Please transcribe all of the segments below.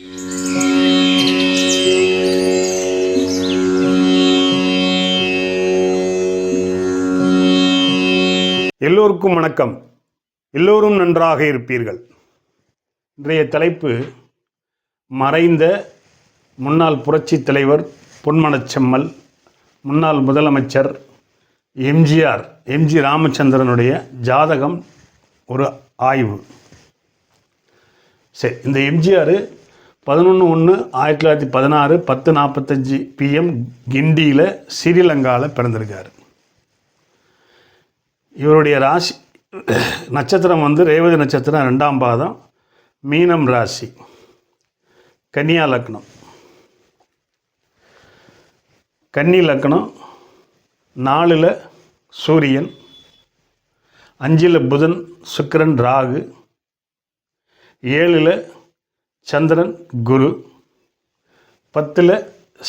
எல்லோருக்கும் வணக்கம். எல்லோரும் நன்றாக இருப்பீர்கள். இன்றைய தலைப்பு மறைந்த முன்னாள் புரட்சி தலைவர் பொன்மனச்செம்மல் முன்னாள் முதலமைச்சர் எம்ஜிஆர் எம்ஜி ராமச்சந்திரனுடைய ஜாதகம் ஒரு ஆய்வு. சரி இந்த எம்ஜிஆர் பதினொன்று ஒன்று ஆயிரத்தி தொள்ளாயிரத்தி பதினாறு பத்து நாற்பத்தஞ்சு பிஎம் கிண்டியில் ஸ்ரீலங்காவில் பிறந்திருக்கார். இவருடைய ராசி நட்சத்திரம் வந்து ரேவதி நட்சத்திரம் ரெண்டாம் பாதம் மீனம் ராசி கன்னியா லக்னம். கன்னி லக்னம் நாலில் சூரியன் அஞ்சில் புதன் சுக்கிரன் ராகு ஏழில் சந்திரன் குரு. பத்தில்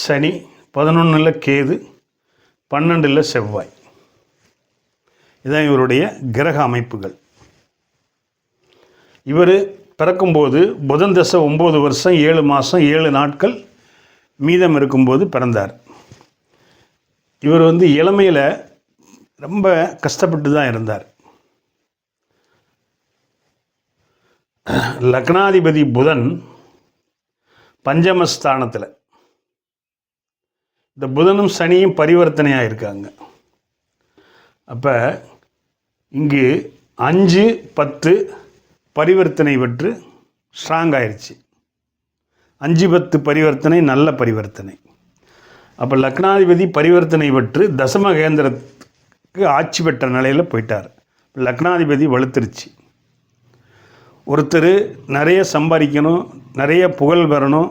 சனி பதினொன்றில் கேது பன்னெண்டில் செவ்வாய். இதான் இவருடைய கிரக அமைப்புகள். இவர் பிறக்கும்போது புதன் தசை ஒம்பது வருஷம் ஏழு மாதம் ஏழு நாட்கள் மீதம் இருக்கும்போது பிறந்தார். இவர் வந்து இளமையில் ரொம்ப கஷ்டப்பட்டு தான் இருந்தார். லக்னாதிபதி புதன் பஞ்சமஸ்தானத்தில். இந்த புதனும் சனியும் பரிவர்த்தனையாக இருக்காங்க. அப்போ இங்கு அஞ்சு பத்து பரிவர்த்தனை பெற்று ஸ்ட்ராங் ஆயிடுச்சு அஞ்சு பத்து பரிவர்த்தனை நல்ல பரிவர்த்தனை. அப்போ லக்னாதிபதி பரிவர்த்தனை பெற்று தசம கேந்திரத்துக்கு ஆட்சி பெற்ற நிலையில் போயிட்டார். லக்னாதிபதி வலுத்துருச்சு. ஒருத்தர் நிறைய சம்பாதிக்கணும் நிறைய புகழ் பெறணும்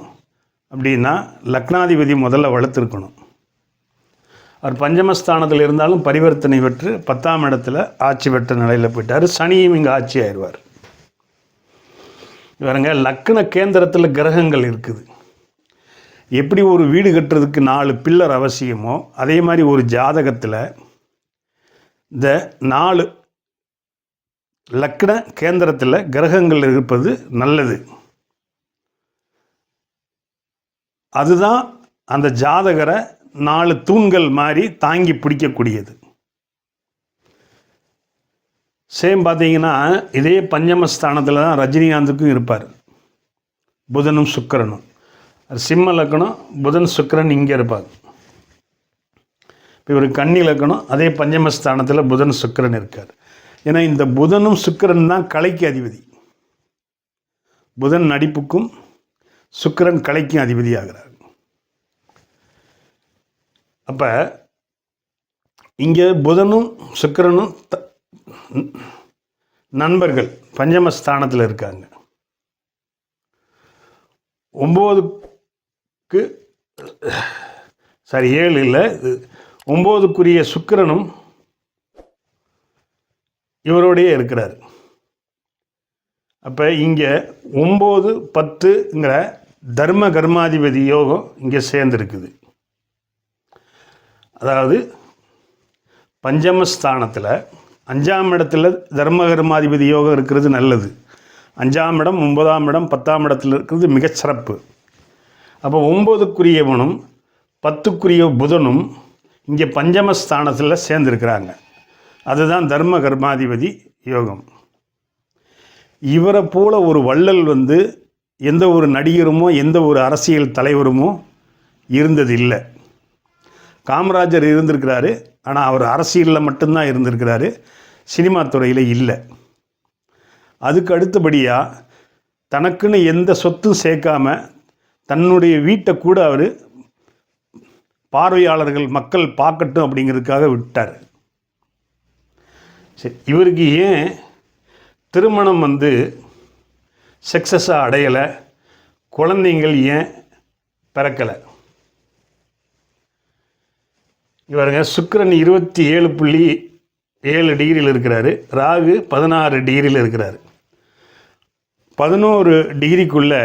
அப்படின்னா லக்னாதிபதி முதல்ல வளர்த்துருக்கணும். அவர் பஞ்சமஸ்தானத்தில் இருந்தாலும் பரிவர்த்தனை பெற்று பத்தாம் இடத்துல ஆட்சி பெற்ற நிலையில் போயிட்டார். சனியும் இங்கே ஆட்சி ஆயிடுவார். இவருங்க லக்ன கேந்திரத்தில் கிரகங்கள் இருக்குது. எப்படி ஒரு வீடு கட்டுறதுக்கு நாலு பில்லர் அவசியமோ அதே மாதிரி ஒரு ஜாதகத்தில் இந்த நாலு லக்ன கேந்திரத்தில் கிரகங்கள் இருப்பது நல்லது. அதுதான் அந்த ஜாதகரை நாலு தூண்கள் மாதிரி தாங்கி பிடிக்கக்கூடியது. சேம் பார்த்தீங்கன்னா இதே பஞ்சமஸ்தானத்தில் தான் ரஜினிகாந்துக்கும் இருப்பார். புதனும் சுக்கிரனும். சிம்ம லக்கணம் புதன் சுக்கிரன் இங்கே இருப்பார். இப்போ இவர் கன்னி லக்கணம் அதே பஞ்சமஸ்தானத்தில் புதன் சுக்கிரன் இருக்கார். ஏன்னா இந்த புதனும் சுக்கரன் தான் கலைக்கு அதிபதி. புதன் நடிப்புக்கும் சுக்கிரன் கலைக்கும் அதிபதி ஆகிறார் அப்போ இங்கே புதனும் சுக்கிரனும் த- நண்பர்கள் பஞ்சமஸ்தானத்தில் இருக்காங்க. ஒம்போதுக்கு சாரி ஏழு இல்லை ஒம்போதுக்குரிய சுக்கிரனும் இவரோடையே இருக்கிறார். அப்போ இங்கே ஒம்பது பத்துங்கிற தர்ம கர்மாதிபதி யோகம் இங்கே சேர்ந்துருக்குது. அதாவது பஞ்சமஸ்தானத்தில் அஞ்சாம் இடத்துல தர்ம கர்மாதிபதி யோகம் இருக்கிறது நல்லது. அஞ்சாம் இடம் ஒன்பதாம் இடம் பத்தாம் இடத்துல இருக்கிறது மிகச்சிறப்பு அப்போ ஒம்பதுக்குரியவனும் பத்துக்குரிய புதனும் இங்கே பஞ்சமஸ்தானத்தில் சேர்ந்துருக்கிறாங்க. அதுதான் தர்ம கர்மாதிபதி யோகம். இவரை போல ஒரு வள்ளல் வந்து எந்த ஒரு நடிகருமோ எந்த ஒரு அரசியல் தலைவருமோ இருந்ததில்லை. காமராஜர் இருந்திருக்கிறாரு ஆனால் அவர் அரசியலில் மட்டும்தான் இருந்திருக்கிறாரு சினிமா துறையில் இல்லை. அதுக்கு அடுத்தபடியாக தனக்குன்னு எந்த சொத்தும் சேர்க்காம தன்னுடைய வீட்டை கூட அவர் பார்வையாளர்கள் மக்கள் பார்க்கட்டும் அப்படிங்கிறதுக்காக விட்டார். சரி இவருக்கு ஏன் திருமணம் வந்து சக்ஸஸாக அடையலை? குழந்தைங்கள் ஏன் பிறக்கலை? இவருங்க சுக்கிரன் இருபத்தி ஏழு புள்ளி ஏழு டிகிரியில் இருக்கிறாரு. ராகு பதினாறு டிகிரியில் இருக்கிறாரு. பதினோரு டிகிரிக்குள்ளே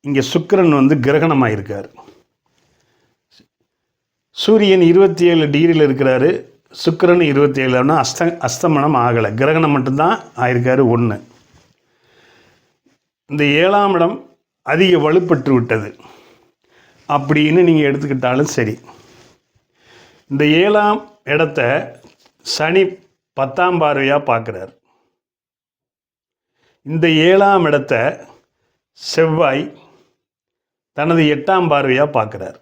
இங்கே சுக்கிரன் வந்து கிரகணமாக இருக்கார் சூரியன் இருபத்தி ஏழு டிகிரியில் இருக்கிறாரு. சுக்கிரன் இருபத்தி ஏழுனா அஸ்த அஸ்தமனம் ஆகலை. கிரகணம் மட்டும்தான் ஆயிருக்காரு ஒன்று இந்த ஏழாம் இடம் அதிக வலுப்பட்டு விட்டது. அப்படின்னு நீங்கள் எடுத்துக்கிட்டாலும் சரி. இந்த ஏழாம் இடத்த சனி பத்தாம் பார்வையாக பார்க்குறார் இந்த ஏழாம் இடத்த செவ்வாய் தனது எட்டாம் பார்வையாக பார்க்குறார்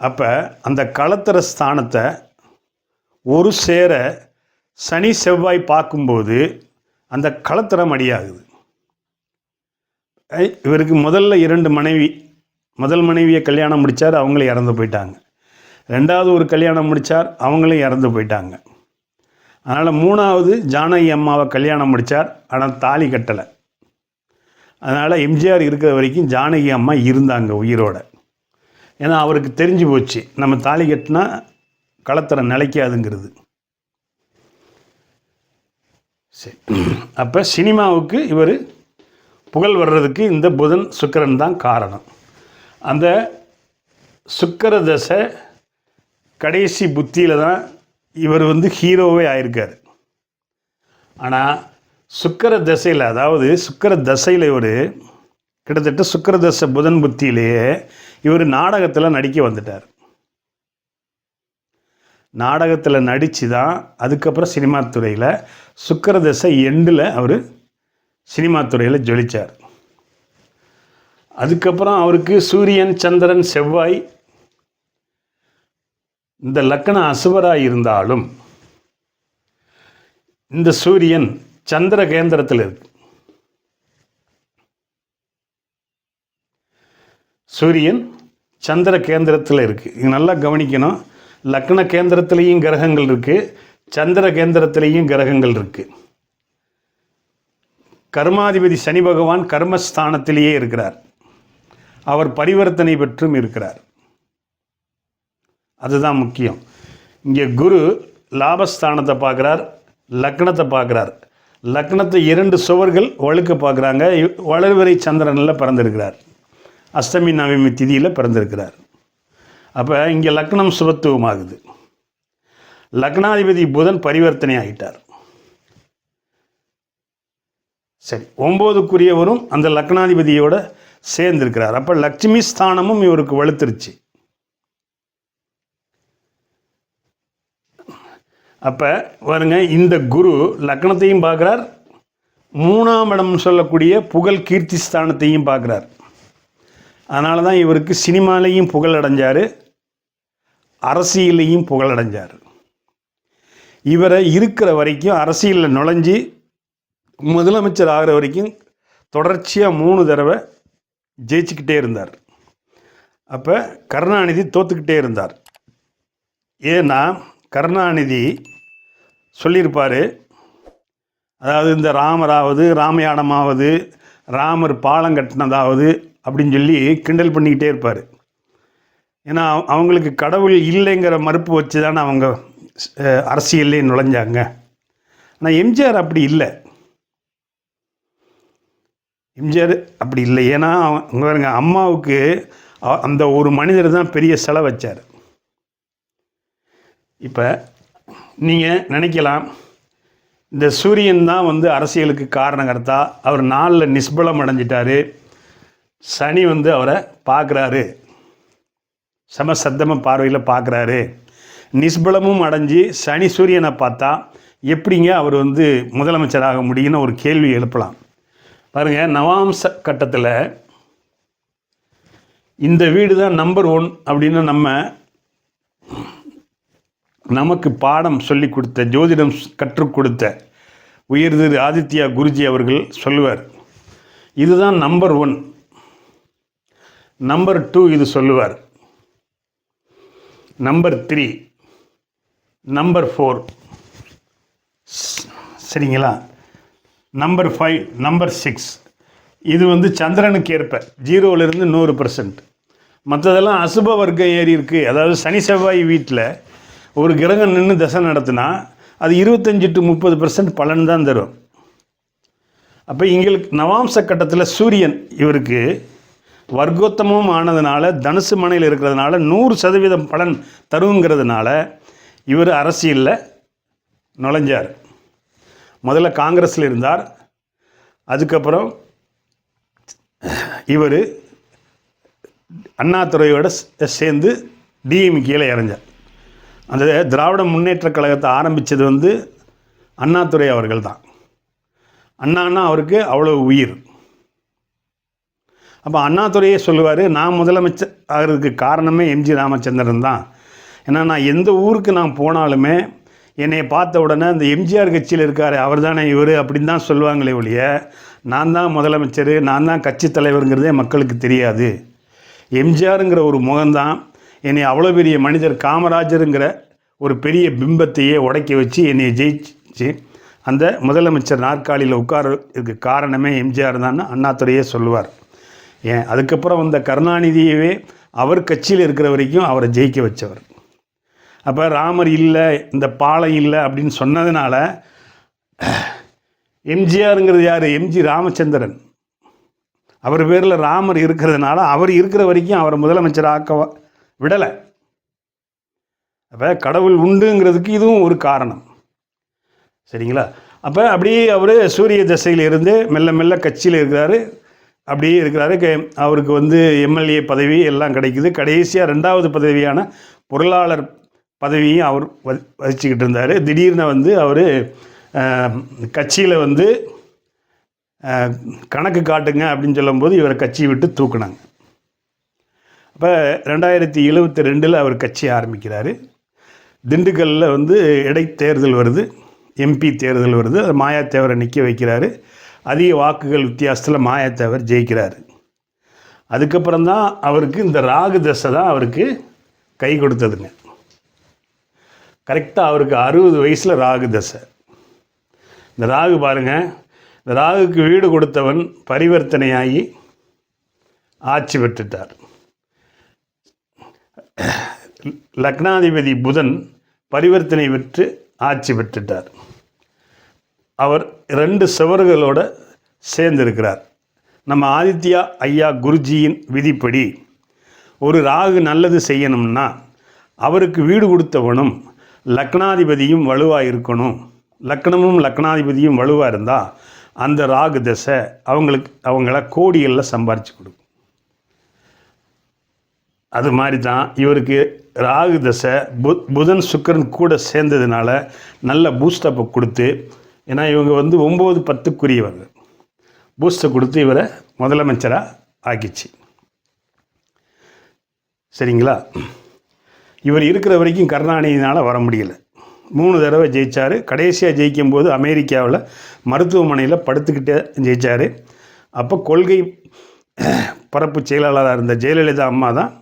அப்போ அந்த களத்திர ஸ்தானத்தை ஒரு சேர சனி செவ்வாய் பார்க்கும்போது அந்த களத்திரம் அடியாகுது. இவருக்கு முதல்ல இரண்டு மனைவி முதல் மனைவியை கல்யாணம் முடித்தார் அவங்களும் இறந்து போயிட்டாங்க. ரெண்டாவது ஒரு கல்யாணம் முடித்தார் அவங்களும் இறந்து போயிட்டாங்க. அதனால் மூணாவது ஜானகி அம்மாவை கல்யாணம் முடித்தார் ஆனால் தாலி கட்டலை. அதனால் எம்ஜிஆர் இருக்கிற வரைக்கும் ஜானகி அம்மா இருந்தாங்க உயிரோட. ஏன்னா அவருக்கு தெரிஞ்சு போச்சு நம்ம தாலி கட்டினா களத்தில் நிலைக்காதுங்கிறது. சரி. அப்போ சினிமாவுக்கு இவர் புகழ் வர்றதுக்கு இந்த புதன் சுக்கரன் தான் காரணம். அந்த சுக்கர தசை கடைசி புத்தியில் தான் இவர் வந்து ஹீரோவே ஆயிருக்கார். ஆனால் சுக்கர தசையில் அதாவது சுக்கர தசையில் இவர் கிட்டத்தட்ட சுக்கர தசை புதன் புத்தியிலேயே இவர் நாடகத்தில் நடிக்க வந்துட்டார். நாடகத்தில் நடித்து தான் அதுக்கப்புறம் சினிமா துறையில் சுக்கரதசை எண்டில் அவர் சினிமா துறையில் ஜொலித்தார் அதுக்கப்புறம் அவருக்கு சூரியன் சந்திரன் செவ்வாய் இந்த லக்கண அசுவராக இருந்தாலும் இந்த சூரியன் சந்திர கேந்திரத்தில் இருக்கு. சூரியன் சந்திர கேந்திரத்தில் இருக்குது இது நல்லா கவனிக்கணும். லக்ன கேந்திரத்திலையும் கிரகங்கள் இருக்குது சந்திர கேந்திரத்திலையும் கிரகங்கள் இருக்குது கர்மாதிபதி சனி பகவான் கர்மஸ்தானத்திலேயே இருக்கிறார். அவர் பரிவர்த்தனை பெற்றும் இருக்கிறார். அதுதான் முக்கியம். இங்கே குரு லாபஸ்தானத்தை பார்க்குறார் லக்னத்தை பார்க்குறார். லக்னத்தை இரண்டு சுவர்கள் வழுக்க பார்க்குறாங்க. வளர்வரை சந்திரனில் பிறந்திருக்கிறார். அஷ்டமி நவமி திதியில் பிறந்திருக்கிறார். அப்போ இங்கே லக்னம் சுபத்துவமாகுது. லக்னாதிபதி புதன் பரிவர்த்தனை ஆகிட்டார் சரி ஒம்போதுக்குரியவரும் அந்த லக்னாதிபதியோட சேர்ந்திருக்கிறார். அப்போ லக்ஷ்மி ஸ்தானமும் இவருக்கு வலுத்துருச்சு. அப்போ பாருங்க இந்த குரு லக்னத்தையும் பார்க்குறார். மூணாம் இடம் சொல்லக்கூடிய புகழ் கீர்த்தி ஸ்தானத்தையும் பார்க்குறார். அதனால தான் இவருக்கு சினிமாலேயும் புகழ் அடைஞ்சார். அரசியலையும் புகழடைஞ்சார். இவரை இருக்கிற வரைக்கும் அரசியலில் நுழைஞ்சி முதலமைச்சர் ஆகிற வரைக்கும் தொடர்ச்சியாக மூணு தடவை ஜெயிச்சுக்கிட்டே இருந்தார். அப்போ கருணாநிதி தோத்துக்கிட்டே இருந்தார். ஏன்னா கருணாநிதி சொல்லியிருப்பார் அதாவது இந்த ராமராவது ராமயானமாவது ராமர் பாலம் கட்டினதாவது அப்படின்னு சொல்லி கிண்டல் பண்ணிக்கிட்டே இருப்பார். ஏன்னா அவ- அவங்களுக்கு கடவுள் இல்லைங்கிற மறுப்பு வச்சு தானே அவங்க அரசியல்லே நுழைஞ்சாங்க. ஆனால் எம்ஜிஆர் அப்படி இல்லை. எம்ஜிஆர் அப்படி இல்லை. ஏன்னா அவங்க பாருங்க அம்மாவுக்கு அந்த ஒரு மனிதர் தான் பெரிய செலை வச்சார். இப்போ நீங்கள் நினைக்கலாம் இந்த சூரியன் தான் வந்து அரசியலுக்கு காரணகர்த்தா அவர் நாளில் நிஷ்பலம் அடைஞ்சிட்டாரு. சனி வந்து அவரை பார்க்குறாரு சமசத்தம பார்வையில் பார்க்குறாரு. நிஷ்பலமும் அடைஞ்சு சனி சூரியனை பார்த்தா எப்படிங்க அவர் வந்து முதலமைச்சராக முடியும்னு ஒரு கேள்வி எழுப்பலாம். பாருங்கள் நவாம்ச கட்டத்தில் இந்த வீடு தான் நம்பர் ஒன் அப்படின்னு நம்ம நமக்கு பாடம் சொல்லி கொடுத்த ஜோதிடம் கற்றுக் கொடுத்த உயர் திரு ஆதித்யா குருஜி அவர்கள் சொல்லுவார். இதுதான் நம்பர் ஒன் நம்பர் டூ இது சொல்லுவார். நம்பர் த்ரீ நம்பர் ஃபோர் சரிங்களா? நம்பர் ஃபைவ் நம்பர் சிக்ஸ் இது வந்து சந்திரனுக்கு ஏற்ப ஜீரோவிலிருந்து நூறு பர்சன்ட் மற்றதெல்லாம் அசுப வர்க்கம் ஏறி இருக்குது அதாவது சனி செவ்வாய் வீட்டில் ஒரு கிரகம் நின்று தசை நடத்தினா அது இருபத்தஞ்சி டு முப்பது பர்சன்ட் பலன் தான் தரும். அப்போ எங்களுக்கு நவாம்ச கட்டத்தில் சூரியன் இவருக்கு வர்க்கோத்தமும் ஆனதுனால தனுசு மனையில் இருக்கிறதுனால நூறு சதவீதம் பலன் தருங்கிறதுனால இவர் அரசியலில் நுழைஞ்சார். முதல்ல காங்கிரஸில் இருந்தார். அதுக்கப்புறம் இவர் அண்ணாதுறையோட சே- சேர்ந்து டிஎம்கேல இறஞ்சார் அந்த திராவிட முன்னேற்றக் கழகத்தை ஆரம்பித்தது வந்து அண்ணாதுரை அவர்கள் தான் அண்ணான்னா அவருக்கு அவ்வளோ உயிர். அப்போ அண்ணாதுரையே சொல்லுவார் நான் முதலமைச்சர் ஆகிறதுக்கு காரணமே எம்ஜி ராமச்சந்திரன் தான். ஏன்னா நான் எந்த ஊருக்கு நான் போனாலுமே என்னை பார்த்த உடனே அந்த எம்ஜிஆர் கட்சியில் இருக்கார் அவர் தானே இவர் அப்படின்னு தான் சொல்லுவாங்களே ஒழிய நான் தான் முதலமைச்சர் நான் தான் கட்சி தலைவருங்கிறதே மக்களுக்கு தெரியாது. எம்ஜிஆருங்கிற ஒரு முகம்தான் என்னை அவ்வளோ பெரிய மனிதர் காமராஜருங்கிற ஒரு பெரிய பிம்பத்தையே உடக்கி வச்சு என்னை ஜெயிச்சு அந்த முதலமைச்சர் நாற்காலியில் உட்கார்றதுக்கு காரணமே எம்ஜிஆர் தான் அண்ணாத்துறையே சொல்லுவார். ஏன்? அதுக்கப்புறம் வந்த கருணாநிதியவே அவர் கட்சியில் இருக்கிற வரைக்கும் அவரை ஜெயிக்க வச்சவர். அப்போ ராமர் இல்லை இந்த பாலம் இல்லை அப்படின்னு சொன்னதுனால எம்ஜிஆருங்கிறது யார்? எம்ஜி ராமச்சந்திரன். அவர் பேரில் ராமர் இருக்கிறதுனால அவர் இருக்கிற வரைக்கும் அவரை முதலமைச்சர் ஆக்க விடலை. அப்போ கடவுள் உண்டுங்கிறதுக்கு இதுவும் ஒரு காரணம். சரிங்களா? அப்போ அப்படியே அவர் சூரிய திசையில் இருந்து மெல்ல மெல்ல கட்சியில் இருக்கிறாரு. அப்படியே இருக்கிறாரு. அவருக்கு வந்து எம்எல்ஏ பதவி எல்லாம் கிடைக்குது. கடைசியாக ரெண்டாவது பதவியான பொருளாளர் பதவியும் அவர் வகிச்சுக்கிட்டு இருந்தார். திடீர்னு வந்து அவர் கட்சியில் வந்து கணக்கு காட்டுங்க அப்படின்னு சொல்லும்போது இவரை கட்சியை விட்டு தூக்குனாங்க. அப்போ ரெண்டாயிரத்தி எழுபத்தி ரெண்டில் அவர் கட்சி ஆரம்பிக்கிறாரு. திண்டுக்கல்லில் வந்து இடைத்தேர்தல் வருது. எம்பி தேர்தல் வருது. அது மாயாத்தேவரை நிற்க வைக்கிறாரு. அதிக வாக்குகள் வித்தியாசத்தில் மாயாத்தேவர் ஜெயிக்கிறார். அதுக்கப்புறம் தான் அவருக்கு இந்த ராகு தசை தான் அவருக்கு கை கொடுத்ததுங்க. கரெக்டாக அவருக்கு அறுபது வயசில் ராகு தசை. இந்த ராகு பாருங்க இந்த ராகுக்கு வீடு கொடுத்தவன் பரிவர்த்தனையாகி ஆட்சி பெற்றுட்டார். லக்னாதிபதி புதன் பரிவர்த்தனை பெற்று ஆட்சி பெற்றுட்டார். அவர் ரெண்டு சுவர்களோட சேர்ந்திருக்கிறார். நம்ம ஆதித்யா ஐயா குருஜியின் விதிப்படி ஒரு ராகு நல்லது செய்யணும்னா அவருக்கு வீடு கொடுத்தவனும் லக்னாதிபதியும் வலுவாக இருக்கணும். லக்னமும் லக்னாதிபதியும் வலுவாக இருந்தால் அந்த ராகு தசை அவங்களுக்கு அவங்கள கோடிகளில் சம்பாரிச்சு கொடுக்கும். அது மாதிரி தான் இவருக்கு ராகு தசை பு புதன் சுக்கரன் கூட சேர்ந்ததுனால நல்ல பூஸ்டப்பை கொடுத்து ஏன்னா இவங்க வந்து ஒம்பது பத்துக்குரியவங்க. பூஸ்டை கொடுத்து இவரை முதலமைச்சராக ஆக்கிச்சு. சரிங்களா? இவர் இருக்கிற வரைக்கும் கருணாநிதினால் வர முடியல. மூணு தடவை ஜெயித்தார் கடைசியாக ஜெயிக்கும்போது அமெரிக்காவில் மருத்துவமனையில் படுத்துக்கிட்டே ஜெயித்தார் அப்போ கொள்கை பரப்பு செயலாளராக இருந்த ஜெயலலிதா அம்மா தான்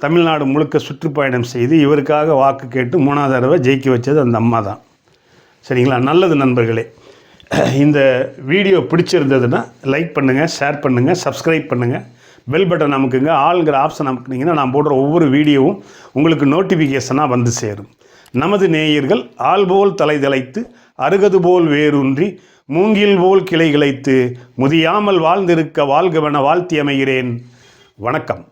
தமிழ்நாடு முழுக்க சுற்றுப்பயணம் செய்து இவருக்காக வாக்கு கேட்டு மூணாவது தடவை ஜெயிக்க வச்சது அந்த அம்மா தான். சரிங்களா? நல்லது நண்பர்களே. இந்த வீடியோ பிடிச்சிருந்ததுன்னா லைக் பண்ணுங்கள் ஷேர் பண்ணுங்கள் சப்ஸ்கிரைப் பண்ணுங்கள் பெல் பட்டன் அமுக்குங்க. ஆளுங்கிற ஆப்ஷன் அமுக்குனீங்கன்னா நான் போடுற ஒவ்வொரு வீடியோவும் உங்களுக்கு நோட்டிஃபிகேஷனாக வந்து சேரும். நமது நேயர்கள் ஆள் போல் தலை தலைத்து அருகது போல் வேரூன்றி மூங்கில் போல் கிளை கிளைத்து முதியாமல் வாழ்ந்திருக்க வாழ்கவென வாழ்த்தி அமைகிறேன். வணக்கம்.